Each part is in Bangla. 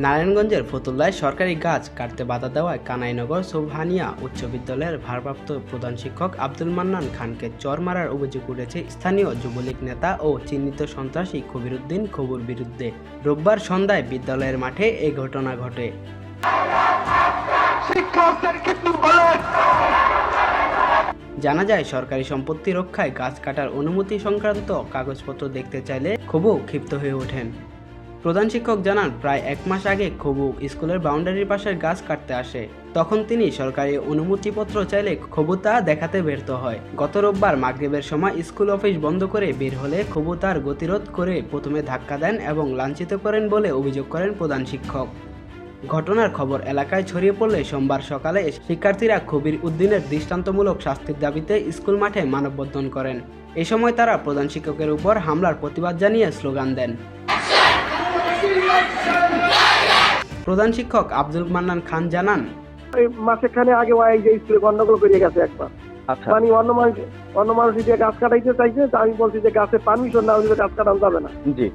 নারায়ণগঞ্জের ফতুল্লায় সরকারি গাছ কাটতে বাধা দেওয়ায় কানাইনগর সোভানিয়া উচ্চ বিদ্যালয়ের ভারপ্রাপ্ত প্রধান শিক্ষক আব্দুল মান্নান খানকে চর মারার অভিযোগ উঠেছে স্থানীয় যুবলীগ নেতা ও চিহ্নিত সন্ত্রাসী কবিরুদ্দিন খবুর বিরুদ্ধে। রোববার সন্ধ্যায় বিদ্যালয়ের মাঠে এই ঘটনা ঘটে। জানা যায় সরকারি সম্পত্তি রক্ষায় গাছ কাটার অনুমতি সংক্রান্ত কাগজপত্র দেখতে চাইলে খুবু ক্ষিপ্ত হয়ে ওঠেন। প্রধান শিক্ষক জানান, প্রায় এক মাস আগে খবু স্কুলের বাউন্ডারির পাশের গাছ কাটতে আসে। তখন তিনি সরকারি অনুমতিপত্র চাইলে খবু তা দেখাতে ব্যর্থ হয়। গত রোববার মাগরিবের সময় স্কুল অফিস বন্ধ করে বের হলে খবু তার গতিরোধ করে প্রথমে ধাক্কা দেন এবং লাঞ্ছিত করেন বলে অভিযোগ করেন প্রধান শিক্ষক। ঘটনার খবর এলাকায় ছড়িয়ে পড়লে সোমবার সকালে শিক্ষার্থীরা কবির উদ্দিনের দৃষ্টান্তমূলক শাস্তির দাবিতে স্কুল মাঠে মানববন্ধন করেন। এ সময় তারা প্রধান শিক্ষকের উপর হামলার প্রতিবাদ জানিয়ে স্লোগান দেন। প্রধান শিক্ষক আব্দুল মান্নান খান জানান এই মাসেখানে আগে ওয়াই যে স্কুলে গন্ডগোল করে গেছে একবার। আচ্ছা। মানে অন্য মানুষ অন্য মানুষ যে গাছ কাটাইতে চাইছে আমি বলছি যে গাছের পারমিশন না হলে গাছ কাটানো যাবে না। জি।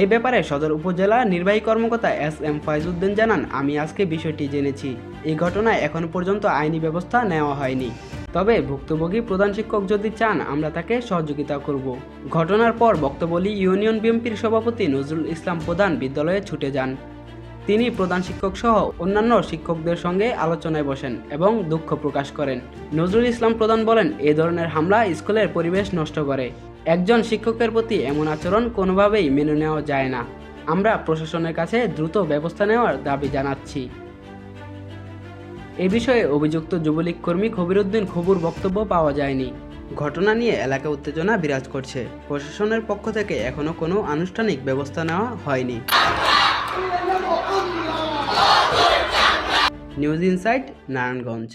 এই ব্যাপারে সদর উপজেলা নির্বাহী কর্মকর্তা এস এম ফয়জুদ্দিন জানান আমি আজকে বিষয়টি জেনেছি। এই ঘটনায় এখনও পর্যন্ত আইনি ব্যবস্থা নেওয়া হয়নি। তবে ভুক্তভোগী প্রধান শিক্ষক যদি চান, আমরা তাকে সহযোগিতা করব। ঘটনার পর বক্তব্যলি ইউনিয়ন বিএনপির সভাপতি নজরুল ইসলাম প্রধান বিদ্যালয়ে ছুটে যান। তিনি প্রধান শিক্ষক সহ অন্যান্য শিক্ষকদের সঙ্গে আলোচনায় বসেন এবং দুঃখ প্রকাশ করেন। নজরুল ইসলাম প্রধান বলেন, এ ধরনের হামলা স্কুলের পরিবেশ নষ্ট করে। একজন শিক্ষকের প্রতি এমন আচরণ কোনোভাবেই মেনে নেওয়া যায় না। আমরা প্রশাসনের কাছে দ্রুত ব্যবস্থা নেওয়ার দাবি জানাচ্ছি। এ বিষয়ে অভিযুক্ত যুবলীগ কর্মী খবিরুদ্দিন খবুর বক্তব্য পাওয়া যায়নি। ঘটনা নিয়ে এলাকা উত্তেজনা বিরাজ করছে। প্রশাসনের পক্ষ থেকে এখনও কোনো আনুষ্ঠানিক ব্যবস্থা নেওয়া হয়নি। News insight, Narayanganj.